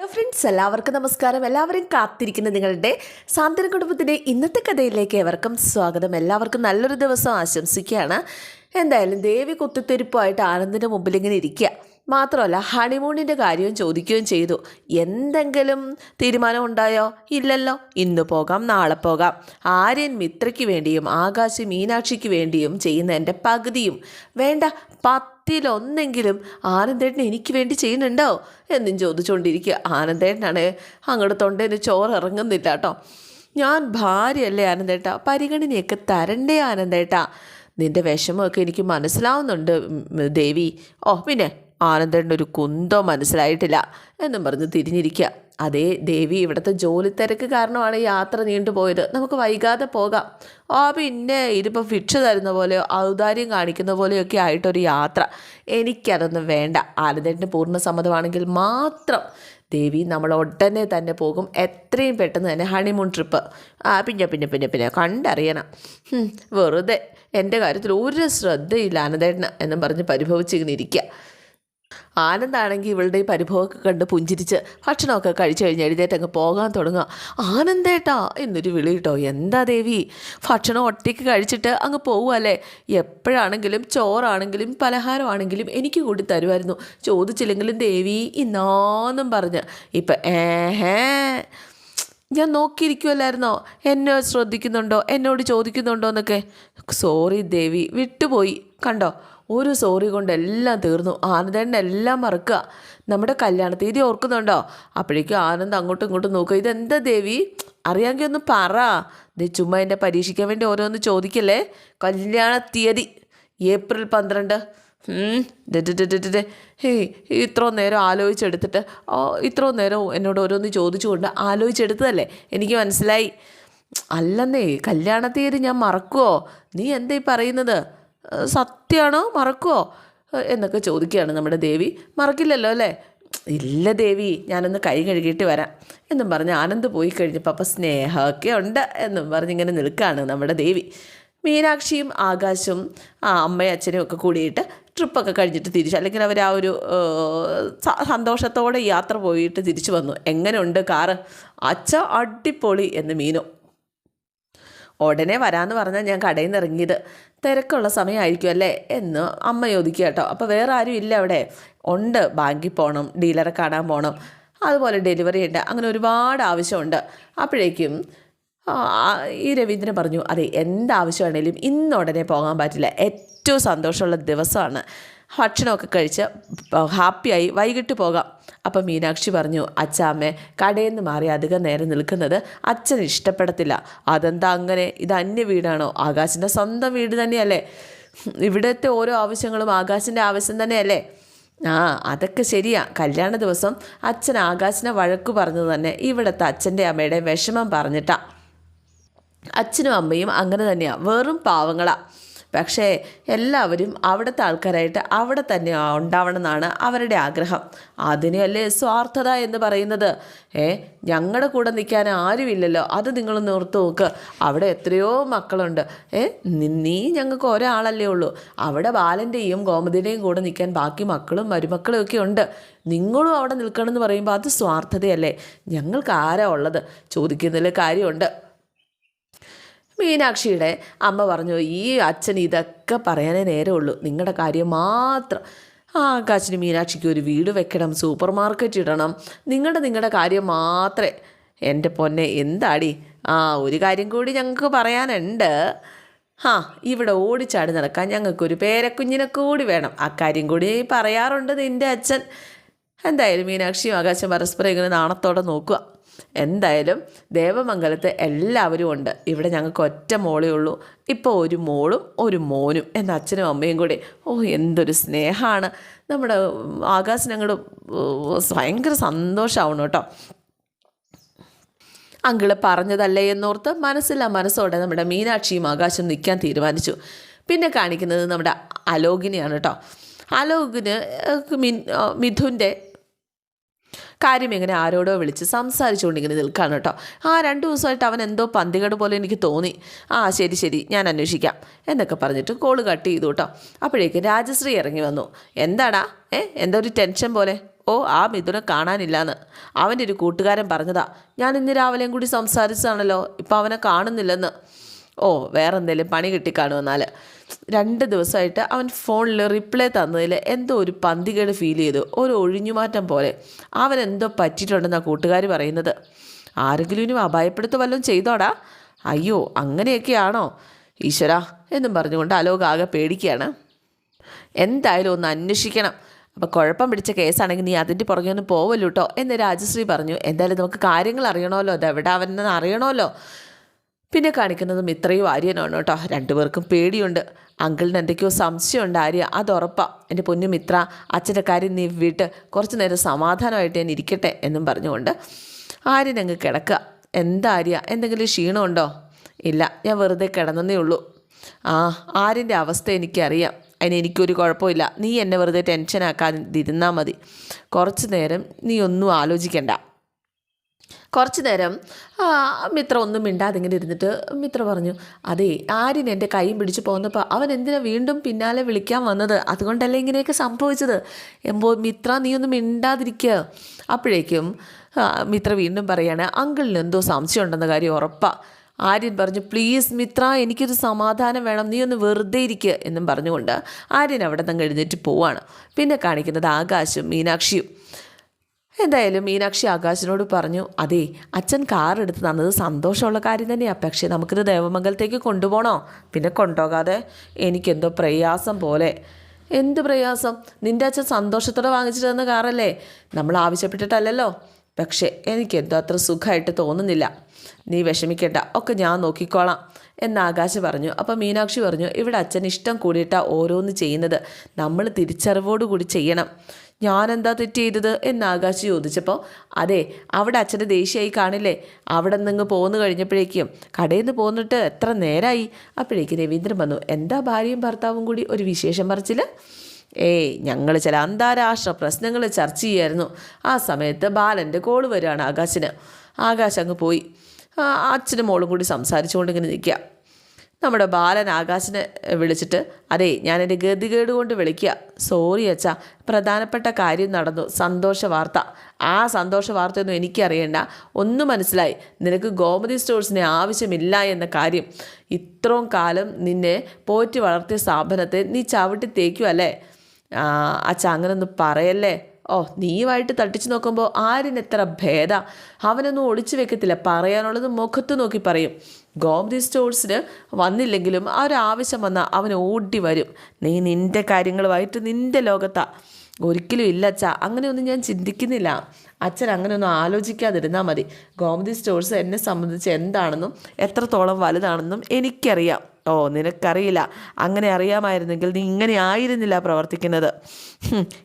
Hello friends എല്ലാവർക്കും നമസ്കാരം. എല്ലാവരും കാത്തിരിക്കുന്ന നിങ്ങളുടെ സാന്ത്വന കുടുംബത്തിന്റെ ഇന്നത്തെ കഥയിലേക്ക് ഏവർക്കും സ്വാഗതം. എല്ലാവർക്കും നല്ലൊരു ദിവസം ആശംസിക്കുകയാണ്. എന്തായാലും ദേവി കുത്തിത്തെരുപ്പായിട്ട് ആനന്ദിന്റെ മുമ്പിൽ ഇങ്ങനെ ഇരിക്കുക. മാത്രമല്ല ഹണിമൂണിന്റെ കാര്യവും ചോദിക്കുകയും ചെയ്തു. എന്തെങ്കിലും തീരുമാനം ഉണ്ടായോ? ഇല്ലല്ലോ. ഇന്ന് പോകാം നാളെ പോകാം. ആര്യൻ മിത്രയ്ക്ക് വേണ്ടിയും ആകാശ് മീനാക്ഷിക്ക് വേണ്ടിയും ചെയ്യുന്ന എന്റെ പകുതിയും. വേണ്ട പത്തിലൊന്നെങ്കിലും ആനന്ദേട്ടൻ എനിക്ക് വേണ്ടി ചെയ്യുന്നുണ്ടോ? എന്നും ചോദിച്ചുകൊണ്ടിരിക്കുക. ആനന്ദേട്ടനാണ് അങ്ങോട്ട് തൊണ്ടേന് ചോറ് ഇറങ്ങുന്നില്ല കേട്ടോ. ഞാൻ ഭാര്യയല്ലേ ആനന്ദേട്ട? പരിഗണനയൊക്കെ തരണ്ടേ ആനന്ദേട്ട. നിന്റെ വിഷമമൊക്കെ എനിക്ക് മനസ്സിലാവുന്നുണ്ട് ദേവി. ഓ പിന്നെ? ആനന്ദേട്ടന്റെ ഒരു കുന്തോ മനസ്സിലായിട്ടില്ല എന്നും പറഞ്ഞ് തിരിഞ്ഞിരിക്കുക അതേ ദേവി ഇവിടുത്തെ ജോലി തിരക്ക് കാരണമാണ് യാത്ര നീണ്ടുപോയത് നമുക്ക് വൈകാതെ പോകാം. ആ പിന്നെ ഇതിപ്പോൾ ഭിക്ഷ തരുന്ന പോലെയോ ഔദാര്യം കാണിക്കുന്ന പോലെയൊക്കെ ആയിട്ടൊരു യാത്ര. എനിക്കതൊന്നും വേണ്ട. ആനന്ദന്റെ പൂർണ സമ്മതമാണെങ്കിൽ മാത്രം ദേവി നമ്മൾ ഉടനെ തന്നെ പോകും. എത്രയും പെട്ടെന്ന് തന്നെ ഹണിമൂൺ ട്രിപ്പ് ആ പിന്നെ പിന്നെ പിന്നെ പിന്നെ കണ്ടറിയണം. വെറുതെ. എന്റെ കാര്യത്തിൽ ഒരു ശ്രദ്ധയില്ല ആനന്ദേട്ടന് എന്നും പറഞ്ഞ് പരിഭവിച്ചിങ്ങനെ ഇരിക്കുക ആനന്ദാണെങ്കിൽ ഇവളുടെ ഈ പരിഭവമൊക്കെ കണ്ട് പുഞ്ചിരിച്ച് ഭക്ഷണമൊക്കെ കഴിച്ചു കഴിഞ്ഞ് എഴുതേറ്റങ്ങ് പോകാൻ തുടങ്ങുക. ആനന്ദേട്ടാ എന്നൊരു വിളി കേട്ടോ. എന്താ ദേവി? ഭക്ഷണം ഒറ്റയ്ക്ക് കഴിച്ചിട്ട് അങ്ങ് പോവുമല്ലേ എപ്പോഴാണെങ്കിലും ചോറാണെങ്കിലും പലഹാരമാണെങ്കിലും എനിക്ക് കൂടി തരുമായിരുന്നു. ചോദിച്ചില്ലെങ്കിലും ദേവി ഇന്നാന്നും പറഞ്ഞ്. ഇപ്പം ഏഹേ ഞാൻ നോക്കിയിരിക്കുമല്ലായിരുന്നോ എന്നെ ശ്രദ്ധിക്കുന്നുണ്ടോ? എന്നോട് ചോദിക്കുന്നുണ്ടോ എന്നൊക്കെ? സോറി ദേവി വിട്ടുപോയി. കണ്ടോ? ഒരു സോറി കൊണ്ട് എല്ലാം തീർന്നു. ആനന്ദേണ്ണ എല്ലാം മറക്കുക. നമ്മുടെ കല്യാണ തീയതി ഓർക്കുന്നുണ്ടോ? അപ്പോഴേക്കും ആനന്ദ് അങ്ങോട്ടും ഇങ്ങോട്ടും നോക്കുക. ഇതെന്താ ദേവി? അറിയാമെങ്കിൽ ഒന്ന് പറ. ദേ ചുമ്മാ എന്നെ പരീക്ഷിക്കാൻ വേണ്ടി ഓരോന്ന് ചോദിക്കല്ലേ? കല്യാണ തീയതി ഏപ്രിൽ പന്ത്രണ്ട്. ഇത്ര നേരം ആലോചിച്ചെടുത്തിട്ട് ഇത്ര നേരം എന്നോട് ഓരോന്ന് ചോദിച്ചുകൊണ്ട് ആലോചിച്ചെടുത്തതല്ലേ? എനിക്ക് മനസ്സിലായി. അല്ലെന്നേ കല്യാണ തീയതി ഞാൻ മറക്കുമോ നീ എന്താ പറയുന്നത്? സത്യമാണോ മറക്കുമോ എന്നൊക്കെ ചോദിക്കുകയാണ് നമ്മുടെ ദേവി. മറക്കില്ലല്ലോ അല്ലേ? ഇല്ല ദേവി ഞാനൊന്ന് കൈ കഴുകിയിട്ട് വരാം. എന്നും പറഞ്ഞ് ആനന്ദ് പോയി കഴിഞ്ഞപ്പോൾ അപ്പം സ്നേഹമൊക്കെ ഉണ്ട് എന്നും പറഞ്ഞിങ്ങനെ നിൽക്കുകയാണ് നമ്മുടെ ദേവി. മീനാക്ഷിയും ആകാശും ആ അമ്മയും അച്ഛനും ഒക്കെ കൂടിയിട്ട് ട്രിപ്പൊക്കെ കഴിഞ്ഞിട്ട് തിരിച്ചു. അല്ലെങ്കിൽ അവർ ആ ഒരു സന്തോഷത്തോടെ യാത്ര പോയിട്ട് തിരിച്ചു വന്നു. എങ്ങനെയുണ്ട് കാറ്? അച്ഛ അടിപൊളി എന്ന് മീനു. ഉടനെ വരാമെന്ന് പറഞ്ഞാൽ ഞാൻ കടയിൽ നിന്ന് ഇറങ്ങിയത്. തിരക്കുള്ള സമയമായിരിക്കും അല്ലേ? എന്ന് അമ്മ ചോദിക്കുക കേട്ടോ. അപ്പോൾ വേറെ ആരും ഇല്ല അവിടെ. ഉണ്ട് ബാങ്കിൽ പോകണം ഡീലറെ കാണാൻ പോകണം അതുപോലെ ഡെലിവറി ഉണ്ട്. അങ്ങനെ ഒരുപാട് ആവശ്യമുണ്ട്. അപ്പോഴേക്കും ഈ രവീന്ദ്രൻ പറഞ്ഞു അതെ എന്താവശ്യമാണേലും ഇന്ന് ഉടനെ പോകാൻ പറ്റില്ല. ഏറ്റവും സന്തോഷമുള്ള ദിവസമാണ്. ഭക്ഷണമൊക്കെ കഴിച്ച് ഹാപ്പിയായി വൈകിട്ട് പോകാം. അപ്പം മീനാക്ഷി പറഞ്ഞു അച്ഛാമ്മേ കടയിൽ നിന്ന് മാറി അധികം നേരം നിൽക്കുന്നത് അച്ഛൻ ഇഷ്ടപ്പെടത്തില്ല. അതെന്താ അങ്ങനെ? ഇത് അന്യ വീടാണോ? ആകാശിന്റെ സ്വന്തം വീട് തന്നെയല്ലേ? ഇവിടുത്തെ ഓരോ ആവശ്യങ്ങളും ആകാശിന്റെ ആവശ്യം തന്നെയല്ലേ? ആ അതൊക്കെ ശരിയാ. കല്യാണ ദിവസം അച്ഛൻ ആകാശിനെ വഴക്കു പറഞ്ഞു തന്നെ ഇവിടുത്തെ അച്ഛന്റെ അമ്മയുടെ വിഷമം പറഞ്ഞിട്ടാ. അച്ഛനും അമ്മയും അങ്ങനെ തന്നെയാണ് വെറും പാവങ്ങളാണ് പക്ഷേ എല്ലാവരും അവിടുത്തെ ആൾക്കാരായിട്ട് അവിടെ തന്നെ ഉണ്ടാവണം എന്നാണ് അവരുടെ ആഗ്രഹം. അതിനെയല്ലേ സ്വാർത്ഥത എന്ന് പറയുന്നത്? ഏ ഞങ്ങളുടെ കൂടെ നിൽക്കാൻ ആരുമില്ലല്ലോ. അത് നിങ്ങൾ നിർത്ത് നോക്ക്. അവിടെ എത്രയോ മക്കളുണ്ട്. ഏ നീ ഞങ്ങൾക്ക് ഒരാളല്ലേ ഉള്ളൂ. അവിടെ ബാലന്റെയും ഗോമതിന്റെയും കൂടെ നിൽക്കാൻ ബാക്കി മക്കളും മരുമക്കളും ഒക്കെ ഉണ്ട്. നിങ്ങളും അവിടെ നിൽക്കണം എന്ന് പറയുമ്പോൾ അത് സ്വാർത്ഥതയല്ലേ? ഞങ്ങൾക്ക് ആരാ ഉള്ളത്? ചോദിക്കുന്നതിൽ കാര്യമുണ്ട്. മീനാക്ഷിയുടെ അമ്മ പറഞ്ഞു ഈ അച്ഛൻ ഇതൊക്കെ പറയാനേ നേരമുള്ളൂ. നിങ്ങളുടെ കാര്യം മാത്രം ആകാശിന് മീനാക്ഷിക്ക് ഒരു വീട് വെക്കണം സൂപ്പർ മാർക്കറ്റ് ഇടണം. നിങ്ങളുടെ നിങ്ങളുടെ കാര്യം മാത്രമേ എന്റെ പൊന്നെ എന്താടി? ആ ഒരു കാര്യം കൂടി ഞങ്ങൾക്ക് പറയാനുണ്ട്. ആ ഇവിടെ ഓടിച്ചാടി നടക്കാൻ ഞങ്ങൾക്കൊരു പേരക്കുഞ്ഞിനെ കൂടി വേണം. അക്കാര്യം കൂടി പറയാറുണ്ട് നിന്റെ അച്ഛൻ. എന്തായാലും മീനാക്ഷിയും ആകാശം പരസ്പരം ഇങ്ങനെ നാണത്തോടെ നോക്കുക. എന്തായാലും ദേവമംഗലത്ത് എല്ലാവരും ഉണ്ട്. ഇവിടെ ഞങ്ങൾക്ക് ഒറ്റ മോളേ ഉള്ളൂ. ഇപ്പോൾ ഒരു മോളും ഒരു മോനും എന്ന അച്ഛനും അമ്മയും കൂടി. ഓ എന്തൊരു സ്നേഹമാണ്. നമ്മുടെ ആകാശ് ഞങ്ങൾ ഭയങ്കര സന്തോഷമാവണം കേട്ടോ. അങ്കിൾ പറഞ്ഞതല്ലേ എന്നോർത്ത് മനസ്സില്ല മനസ്സോടെ നമ്മുടെ മീനാക്ഷിയും ആകാശം നിൽക്കാൻ തീരുമാനിച്ചു. പിന്നെ കാണിക്കുന്നത് നമ്മുടെ അലോകിനെയാണ് കേട്ടോ. അലോകിന് മിൻ മിഥുന്റെ കാര്യം ഇങ്ങനെ ആരോടോ വിളിച്ച് സംസാരിച്ചുകൊണ്ട് ഇങ്ങനെ നിൽക്കുകയാണ് കേട്ടോ. ആ രണ്ട് ദിവസമായിട്ട് അവൻ എന്തോ പന്തികേട് പോലെ എനിക്ക് തോന്നി. ആ ശരി ശരി ഞാൻ അന്വേഷിക്കാം. എന്നൊക്കെ പറഞ്ഞിട്ട് കോൾ കട്ട് ചെയ്തു കേട്ടോ. അപ്പോഴേക്കും രാജശ്രീ ഇറങ്ങി വന്നു. എന്താടാ? ഏ എന്താ ഒരു ടെൻഷൻ പോലെ. ഓ ആ മിഥുനെ കാണാനില്ലാന്ന്. അവന്റെ ഒരു കൂട്ടുകാരൻ പറഞ്ഞതാ. ഞാൻ ഇന്ന് രാവിലെയും കൂടി സംസാരിച്ചതാണല്ലോ. ഇപ്പം അവനെ കാണുന്നില്ലെന്ന്. ഓ വേറെ എന്തെങ്കിലും പണി കിട്ടിക്കാണുമെന്നാൽ രണ്ട് ദിവസമായിട്ട് അവൻ ഫോണിൽ റിപ്ലൈ തന്നതിൽ എന്തോ ഒരു പന്തികേട് ഫീൽ ചെയ്തു. ഒരു ഒഴിഞ്ഞുമാറ്റം പോലെ. അവൻ എന്തോ പറ്റിയിട്ടുണ്ടെന്നാണ് കൂട്ടുകാർ പറയുന്നത്. ആരെങ്കിലും ഇനി അപായപ്പെടുത്ത് വല്ലതും ചെയ്തോടാ. അയ്യോ അങ്ങനെയൊക്കെയാണോ? ഈശ്വര എന്നും പറഞ്ഞുകൊണ്ട് അലോക് ആകെ പേടിക്കുകയാണ്. എന്തായാലും ഒന്ന് അന്വേഷിക്കണം. അപ്പോൾ കുഴപ്പം പിടിച്ച കേസാണെങ്കിൽ നീ അതിന്റെ പുറകെ ഒന്ന് പോവല്ലോ കേട്ടോ എന്ന് രാജശ്രീ പറഞ്ഞു. എന്തായാലും നമുക്ക് കാര്യങ്ങൾ അറിയണമല്ലോ. അത് എവിടെ അവനെന്ന് അറിയണമല്ലോ. പിന്നെ കാണിക്കുന്നതും ഇത്രയും ആര്യനാണ് കേട്ടോ. രണ്ടുപേർക്കും പേടിയുണ്ട്. അങ്കിളിന് എന്തൊക്കെയോ സംശയമുണ്ട് ആര്യ. അത് ഉറപ്പാണ് എന്റെ പൊന്നു മിത്ര അച്ഛന്റെ കാര്യം നീ വിട്ട് കുറച്ച് നേരം സമാധാനമായിട്ട് ഞാൻ ഇരിക്കട്ടെ എന്നും പറഞ്ഞുകൊണ്ട് ആര്യൻ അങ്ങ് കിടക്കുക എന്താ ആര്യ? എന്തെങ്കിലും ക്ഷീണമുണ്ടോ? ഇല്ല ഞാൻ വെറുതെ കിടന്നതേ ഉള്ളൂ. ആ ആര്യന്റെ അവസ്ഥ എനിക്കറിയാം. അതിന് എനിക്കൊരു കുഴപ്പമില്ല. നീ എന്നെ വെറുതെ ടെൻഷനാക്കാതിരുന്നാൽ മതി. കുറച്ച് നേരം നീ ഒന്നും ആലോചിക്കണ്ട. കുറച്ച് നേരം മിത്ര ഒന്നും മിണ്ടാതെ ഇങ്ങനെ ഇരുന്നിട്ട് മിത്ര പറഞ്ഞു അതേ ആര്യൻ എന്റെ കൈയും പിടിച്ച് പോകുന്നപ്പോൾ അവൻ എന്തിനാ വീണ്ടും പിന്നാലെ വിളിക്കാൻ വന്നത്? അതുകൊണ്ടല്ലേ ഇങ്ങനെയൊക്കെ സംഭവിച്ചത്? എമ്പോ മിത്ര നീ ഒന്നും മിണ്ടാതിരിക്കുക അപ്പോഴേക്കും മിത്ര വീണ്ടും പറയാണ് അങ്കിളിന് എന്തോ സംശയം ഉണ്ടെന്ന കാര്യം ഉറപ്പാണ് ആര്യൻ പറഞ്ഞു പ്ലീസ് മിത്ര എനിക്കൊരു സമാധാനം വേണം നീ ഒന്ന് വെറുതെ ഇരിക്കുക എന്നും പറഞ്ഞുകൊണ്ട് ആര്യൻ അവിടെ നിന്ന് എഴുന്നേറ്റ് പോവാണ്. പിന്നെ കാണിക്കുന്നത് ആകാശും മീനാക്ഷിയും. എന്തായാലും മീനാക്ഷി ആകാശിനോട് പറഞ്ഞു അതെ അച്ഛൻ കാർ എടുത്ത് തന്നത് സന്തോഷമുള്ള കാര്യം തന്നെയാണ് പക്ഷേ നമുക്കിത് ദേവമംഗലത്തേക്ക് കൊണ്ടുപോകണോ പിന്നെ കൊണ്ടുപോകാതെ എനിക്കെന്തോ പ്രയാസം പോലെ. എന്ത് പ്രയാസം? നിന്റെ അച്ഛൻ സന്തോഷത്തോടെ വാങ്ങിച്ചിട്ട് തന്ന കാറല്ലേ? നമ്മൾ ആവശ്യപ്പെട്ടിട്ടല്ലല്ലോ. പക്ഷേ എനിക്കെന്തോ അത്ര സുഖമായിട്ട് തോന്നുന്നില്ല. നീ വിഷമിക്കേണ്ട. ഒക്കെ ഞാൻ നോക്കിക്കോളാം. എന്ന് ആകാശ് പറഞ്ഞു. അപ്പോൾ മീനാക്ഷി പറഞ്ഞു ഇവിടെ അച്ഛൻ ഇഷ്ടം കൂടിയിട്ടാണ് ഓരോന്ന് ചെയ്യുന്നത്. നമ്മൾ തിരിച്ചറിവോടുകൂടി ചെയ്യണം. ഞാനെന്താ തെറ്റ് ചെയ്തത്? എന്ന് ആകാശ് ചോദിച്ചപ്പോൾ അതെ അവിടെ അച്ഛന്റെ ദേഷ്യമായി കാണില്ലേ? അവിടെ നിന്ന് പോന്നു കഴിഞ്ഞപ്പോഴേക്കും കടയിൽ നിന്ന് പോന്നിട്ട് എത്ര നേരമായി അപ്പോഴേക്കും രവീന്ദ്രൻ വന്നു എന്താ ഭാര്യയും ഭർത്താവും കൂടി ഒരു വിശേഷം പറിച്ചില്ല ഏയ് ഞങ്ങൾ ചില അന്താരാഷ്ട്ര പ്രശ്നങ്ങൾ ചർച്ച ചെയ്യായിരുന്നു. ആ സമയത്ത് ബാലന്റെ കോൾ വരികയാണ് ആകാശിന്. ആകാശ് അങ്ങ് പോയി. അച്ഛനും മോളും കൂടി സംസാരിച്ചുകൊണ്ട് ഇങ്ങനെ നിൽക്കുക. നമ്മുടെ ബാലൻ ആകാശിനെ വിളിച്ചിട്ട് അതെ ഞാൻ എന്റെ ഗതികേട് കൊണ്ട് വിളിക്കുക. സോറി അച്ഛാ പ്രധാനപ്പെട്ട കാര്യം നടന്നു. സന്തോഷ വാർത്ത. ആ സന്തോഷ വാർത്തയൊന്നും എനിക്കറിയണ്ട. ഒന്നും മനസ്സിലായി. നിനക്ക് ഗോമതി സ്റ്റോഴ്സിനെ ആവശ്യമില്ല എന്ന കാര്യം. ഇത്രയും കാലം നിന്നെ പോറ്റി വളർത്തിയ സ്ഥാപനത്തെ നീ ചവിട്ടി തേക്കുമല്ലേ അച്ഛാ അങ്ങനൊന്നും പറയല്ലേ? ഓ നീയുമായിട്ട് തട്ടിച്ചു നോക്കുമ്പോൾ ആരിനെത്ര ഭേദ. അവനൊന്നും ഒളിച്ചു വെക്കത്തില്ല. പറയാനുള്ളത് മുഖത്ത് നോക്കി പറയും. ഗോമതി സ്റ്റോഴ്സിന് വന്നില്ലെങ്കിലും ആ ഒരു ആവശ്യം വന്നാൽ അവൻ ഓടി വരും. നീ നിന്റെ കാര്യങ്ങളുമായിട്ട് നിന്റെ ലോകത്താ. ഒരിക്കലും ഇല്ല അച്ഛാ. അങ്ങനെയൊന്നും ഞാൻ ചിന്തിക്കുന്നില്ല. അച്ഛൻ അങ്ങനെയൊന്നും ആലോചിക്കാതിരുന്നാൽ മതി. ഗോമതി സ്റ്റോഴ്സ് എന്നെ സംബന്ധിച്ച് എന്താണെന്നും എത്രത്തോളം വലുതാണെന്നും എനിക്കറിയാം. ഓ നിനക്കറിയില്ല. അങ്ങനെ അറിയാമായിരുന്നെങ്കിൽ നീ ഇങ്ങനെ ആയിരുന്നില്ല പ്രവർത്തിക്കുന്നത്.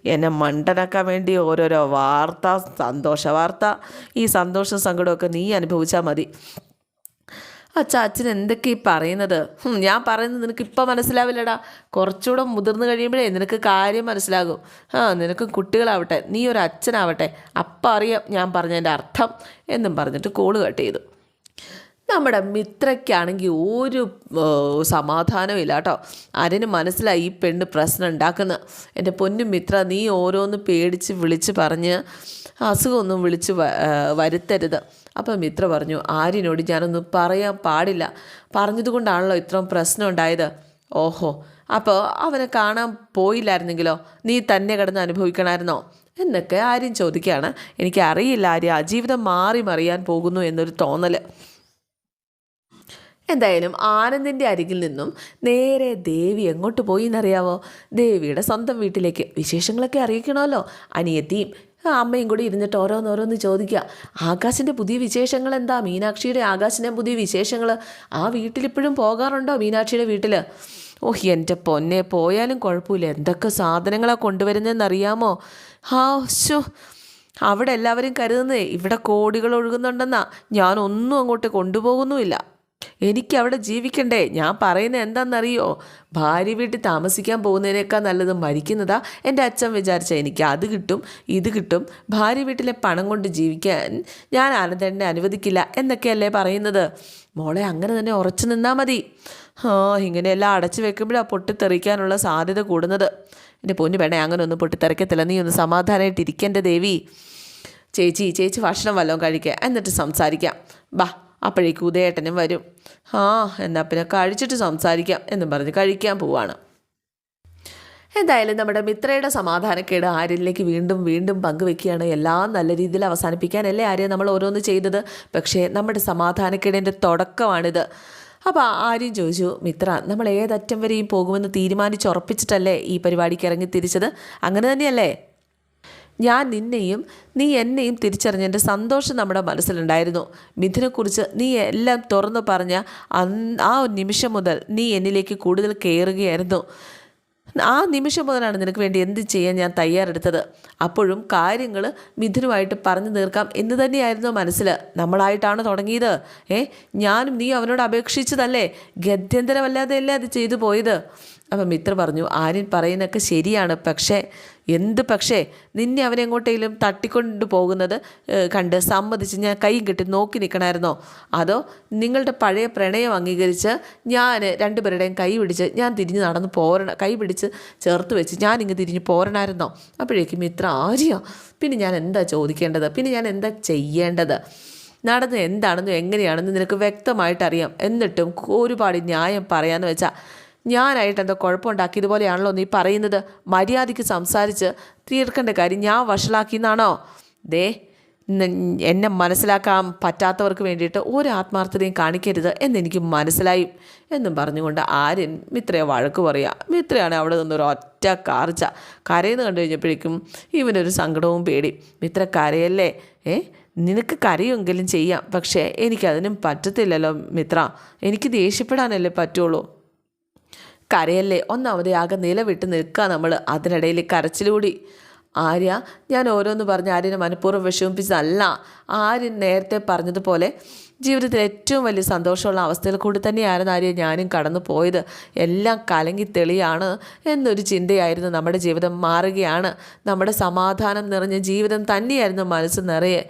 എന്നെ മണ്ടനാക്കാൻ വേണ്ടി ഓരോരോ വാർത്ത സന്തോഷ വാർത്ത ഈ സന്തോഷ സങ്കടമൊക്കെ നീ അനുഭവിച്ചാൽ മതി. അച്ഛ അച്ഛൻ എന്തൊക്കെ ഈ പറയുന്നത്? ഞാൻ പറയുന്നത് നിനക്ക് ഇപ്പം മനസ്സിലാവില്ലടാ. കുറച്ചുകൂടെ മുതിർന്നു കഴിയുമ്പോഴേ നിനക്ക് കാര്യം മനസ്സിലാകും. ആ നിനക്ക് കുട്ടികളാവട്ടെ നീ ഒരു അച്ഛനാവട്ടെ. അപ്പം അറിയാം ഞാൻ പറഞ്ഞതിന്റെ അർത്ഥം എന്നും പറഞ്ഞിട്ട് കോൾ കട്ട് ചെയ്തു. നമ്മുടെ മിത്രയ്ക്കാണെങ്കിൽ ഒരു സമാധാനമില്ല കേട്ടോ. അതിന് മനസ്സിലായി ഈ പെണ്ണ് പ്രശ്നം ഉണ്ടാക്കുന്ന. എന്റെ പൊന്നു മിത്ര നീ ഓരോന്ന് പേടിച്ച് വിളിച്ച് പറഞ്ഞ് അസുഖമൊന്നും വിളിച്ച് വരുത്തരുത്. അപ്പം മിത്ര പറഞ്ഞു ആര്യനോട് ഞാനൊന്നും പറയാൻ പാടില്ല. പറഞ്ഞതുകൊണ്ടാണല്ലോ ഇത്രയും പ്രശ്നം ഉണ്ടായത്. ഓഹോ അപ്പോൾ അവനെ കാണാൻ പോയില്ലായിരുന്നെങ്കിലോ? നീ തന്നെ കിടന്ന് അനുഭവിക്കണമായിരുന്നോ? എന്നൊക്കെ ആര്യം ചോദിക്കുകയാണ്. എനിക്കറിയില്ല ആര്യ ജീവിതം മാറി മറിയാൻ പോകുന്നു എന്നൊരു തോന്നൽ എന്തായാലും ആനന്ദിന്റെ അരികിൽ നിന്നും നേരെ ദേവി എങ്ങോട്ട് പോയി എന്നറിയാവോ? ദേവിയുടെ സ്വന്തം വീട്ടിലേക്ക് വിശേഷങ്ങളൊക്കെ അറിയിക്കണമല്ലോ. അനിയത്തിയും അമ്മയും കൂടി ഇരുന്നിട്ട് ഓരോന്നോരോന്ന് ചോദിക്കുക. ആകാശിന്റെ പുതിയ വിശേഷങ്ങൾ എന്താ? മീനാക്ഷിയുടെ ആകാശിന്റെ പുതിയ വിശേഷങ്ങൾ? ആ വീട്ടിലിപ്പോഴും പോകാറുണ്ടോ മീനാക്ഷിയുടെ വീട്ടിൽ ഓഹ് എന്റെ പൊന്നെ പോയാലും കുഴപ്പമില്ല. എന്തൊക്കെ സാധനങ്ങളാണ് കൊണ്ടുവരുന്നതെന്നറിയാമോ? ഹാ ശോ അവിടെ എല്ലാവരും കരുതുന്നേ ഇവിടെ കോടികൾ ഒഴുകുന്നുണ്ടെന്നാ. ഞാനൊന്നും അങ്ങോട്ട് കൊണ്ടുപോകുന്നുമില്ല. എനിക്ക് അവിടെ ജീവിക്കണ്ടേ. ഞാൻ പറയുന്നത് എന്താണെന്നറിയോ? ഭാര്യ വീട്ടിൽ താമസിക്കാൻ പോകുന്നതിനേക്കാൾ നല്ലത് മരിക്കുന്നതാ എന്റെ അച്ഛൻ വിചാരിച്ച. എനിക്ക് അത് കിട്ടും ഇത് കിട്ടും. ഭാര്യ വീട്ടിലെ പണം കൊണ്ട് ജീവിക്കാൻ ഞാൻ ആനന്ദേട്ടനെ അനുവദിക്കില്ല എന്നൊക്കെയല്ലേ പറയുന്നത്. മോളെ അങ്ങനെ തന്നെ ഉറച്ചു നിന്നാൽ മതി. ആ ഇങ്ങനെയെല്ലാം അടച്ചു വെക്കുമ്പോഴാണ് പൊട്ടിത്തെറിക്കാനുള്ള സാധ്യത കൂടുന്നത്. എന്റെ പൊന്നു വേണേ അങ്ങനെ ഒന്നും പൊട്ടിത്തെറിക്കത്തില്ല. നീ ഒന്ന് സമാധാനമായിട്ട് ഇരിക്കേണ്ട ദേവി. ചേച്ചി ചേച്ചി ഭക്ഷണം വല്ലതും കഴിക്കുക എന്നിട്ട് സംസാരിക്കാം. ബാ. അപ്പോഴേക്കും ഉദയേട്ടനും വരും. ആ എന്നാൽ പിന്നെ കഴിച്ചിട്ട് സംസാരിക്കാം എന്നും പറഞ്ഞ് കഴിക്കാൻ പോവാണ്. എന്തായാലും നമ്മുടെ മിത്രയുടെ സമാധാനക്കേട് ആര്യനിലേക്ക് വീണ്ടും വീണ്ടും പങ്കുവെക്കുകയാണ്. എല്ലാം നല്ല രീതിയിൽ അവസാനിപ്പിക്കാനല്ലേ ആര്യ നമ്മൾ ഓരോന്ന് ചെയ്തത്. പക്ഷേ നമ്മുടെ സമാധാനക്കേടിന്റെ തുടക്കമാണിത്. അപ്പോൾ ആര്യം ചോദിച്ചു മിത്ര നമ്മൾ ഏതറ്റം വരെയും പോകുമെന്ന് തീരുമാനിച്ചുറപ്പിച്ചിട്ടല്ലേ ഈ പരിപാടിക്ക് ഇറങ്ങി തിരിച്ചത്? അങ്ങനെ തന്നെയല്ലേ? ഞാൻ നിന്നെയും നീ എന്നെയും തിരിച്ചറിഞ്ഞതിന്റെ സന്തോഷം നമ്മുടെ മനസ്സിലുണ്ടായിരുന്നു. മിഥുനെക്കുറിച്ച് നീ എല്ലാം തുറന്നു പറഞ്ഞ ആ നിമിഷം മുതൽ നീ എന്നിലേക്ക് കൂടുതൽ കയറുകയായിരുന്നു. ആ നിമിഷം മുതലാണ് നിനക്ക് വേണ്ടി എന്ത് ചെയ്യാൻ ഞാൻ തയ്യാറെടുത്തത്. അപ്പോഴും കാര്യങ്ങൾ മിഥുനുമായിട്ട് പറഞ്ഞു തീർക്കാം എന്ന് തന്നെയായിരുന്നു മനസ്സിൽ. നമ്മളായിട്ടാണ് തുടങ്ങിയത്. ഏ ഞാനും നീ അവനോട് അപേക്ഷിച്ചതല്ലേ? ഗത്യന്തരമല്ലാതെയല്ലേ അത് ചെയ്തു പോയത്? അപ്പം മിത്ര പറഞ്ഞു ആര്യൻ പറയുന്നൊക്കെ ശരിയാണ്. പക്ഷേ എന്ത് പക്ഷേ നിന്നെ അവനെങ്ങോട്ടേലും തട്ടിക്കൊണ്ട് പോകുന്നത് കണ്ട് സമ്മതിച്ച് ഞാൻ കൈയും കെട്ടി നോക്കി നിൽക്കണമായിരുന്നോ അതോ നിങ്ങളുടെ പഴയ പ്രണയം അംഗീകരിച്ച് ഞാൻ രണ്ടുപേരുടെയും കൈ പിടിച്ച് ഞാൻ തിരിഞ്ഞ് നടന്ന് പോരണ കൈ പിടിച്ച് ചേർത്ത് വെച്ച് ഞാൻ ഇങ്ങ് തിരിഞ്ഞ് പോരണമായിരുന്നോ അപ്പോഴേക്കും ഇത്ര ആര്യോ? പിന്നെ ഞാൻ എന്താ ചോദിക്കേണ്ടത്? പിന്നെ ഞാൻ എന്താ ചെയ്യേണ്ടത്? നടന്നത് എന്താണെന്നും എങ്ങനെയാണെന്നും നിനക്ക് വ്യക്തമായിട്ടറിയാം. എന്നിട്ടും ഒരുപാട് ന്യായം പറയാമെന്ന് വെച്ചാൽ ഞാനായിട്ട് എന്തോ കുഴപ്പമുണ്ടാക്കി. ഇതുപോലെയാണല്ലോ നീ പറയുന്നത്. മര്യാദയ്ക്ക് സംസാരിച്ച് തീർക്കേണ്ട കാര്യം ഞാൻ വഷളാക്കി എന്നാണോ ദേ എന്നെ മനസ്സിലാക്കാൻ പറ്റാത്തവർക്ക് വേണ്ടിയിട്ട് ഒരു ആത്മാർത്ഥതയും കാണിക്കരുത് എന്നെനിക്ക് മനസ്സിലായി എന്നും പറഞ്ഞുകൊണ്ട് ആര്യൻ മിത്രയെ വഴക്ക് പറയുക മിത്രയാണ് അവിടെ നിന്നൊരു ഒറ്റ കാർച്ച. കരയെന്ന് കണ്ടു കഴിഞ്ഞപ്പോഴേക്കും ഇവനൊരു സങ്കടവും പേടി. മിത്ര കരയല്ലേ? ഏ നിനക്ക് കരയുമെങ്കിലും ചെയ്യാം. പക്ഷേ എനിക്കതിനും പറ്റത്തില്ലല്ലോ മിത്ര. എനിക്ക് ദേഷ്യപ്പെടാനല്ലേ പറ്റുള്ളൂ. കരയല്ലേ? ഒന്നാമത് ആകെ നിലവിട്ട് നിൽക്കുക നമ്മൾ അതിനിടയിൽ കരച്ചിലൂടി. ആര്യ ഞാൻ ഓരോന്ന് പറഞ്ഞ് ആര്യനെ മനഃപൂർവം വിഷമിപ്പിച്ചതല്ല. ആര്യൻ നേരത്തെ പറഞ്ഞതുപോലെ ജീവിതത്തിൽ ഏറ്റവും വലിയ സന്തോഷമുള്ള അവസ്ഥയിൽ കൂടി തന്നെയായിരുന്നു ആര്യ ഞാനും കടന്നു പോയത്. എല്ലാം കലങ്ങി തെളിയാണ് എന്നൊരു ചിന്തയായിരുന്നു നമ്മുടെ ജീവിതം മാറുകയാണ്. നമ്മുടെ സമാധാനം നിറഞ്ഞ ജീവിതം തന്നെയായിരുന്നു മനസ്സ് നിറയെ.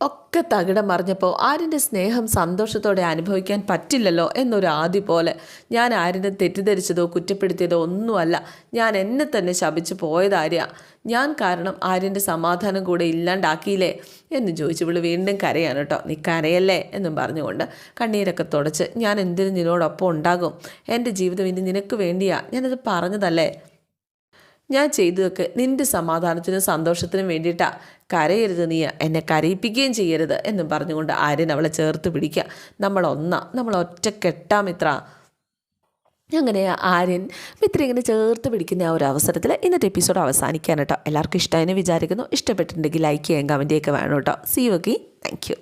ഒക്കെ തകിടം മറിഞ്ഞപ്പോൾ ആരിന്റെ സ്നേഹം സന്തോഷത്തോടെ അനുഭവിക്കാൻ പറ്റില്ലല്ലോ എന്നൊരു ആദ്യ പോലെ. ഞാൻ ആരിനെ തെറ്റിദ്ധരിച്ചതോ കുറ്റപ്പെടുത്തിയതോ ഒന്നുമല്ല. ഞാൻ എന്നെ തന്നെ ശപിച്ചു പോയതാര്യ ഞാൻ കാരണം ആര്യന്റെ സമാധാനം കൂടെ ഇല്ലാണ്ടാക്കിയില്ലേ എന്ന് ചോദിച്ചു. ഇവൾ വീണ്ടും കരയാണ് കേട്ടോ നീ കരയല്ലേ? എന്നും പറഞ്ഞുകൊണ്ട് കണ്ണീരൊക്കെ തുടച്ച് ഞാൻ എന്തിനും നിന്നോടൊപ്പം ഉണ്ടാകും? എന്റെ ജീവിതം ഇനി നിനക്ക് വേണ്ടിയാ. ഞാനത് പറഞ്ഞതല്ലേ? ഞാൻ ചെയ്തതൊക്കെ നിന്റെ സമാധാനത്തിനും സന്തോഷത്തിനും വേണ്ടിയിട്ടാ. കരയരുത് നീ എന്നെ കരയിപ്പിക്കുകയും ചെയ്യരുത് എന്നും പറഞ്ഞുകൊണ്ട് ആര്യൻ അവളെ ചേർത്ത് പിടിക്കുക. നമ്മൾ ഒന്നാ നമ്മൾ ഒറ്റക്കെട്ടാ മിത്ര. അങ്ങനെ ആര്യൻ മിത്ര ഇങ്ങനെ ചേർത്ത് പിടിക്കുന്ന ആ ഒരു അവസരത്തിൽ ഇന്നത്തെ എപ്പിസോഡ് അവസാനിക്കാൻ കേട്ടോ. എല്ലാവർക്കും ഇഷ്ടമായെന്ന് വിചാരിക്കുന്നു. ഇഷ്ടപ്പെട്ടിട്ടുണ്ടെങ്കിൽ ലൈക്ക് ചെയ്യാൻ കമന്റ് ഒക്കെ വേണം കേട്ടോ. C okay thank you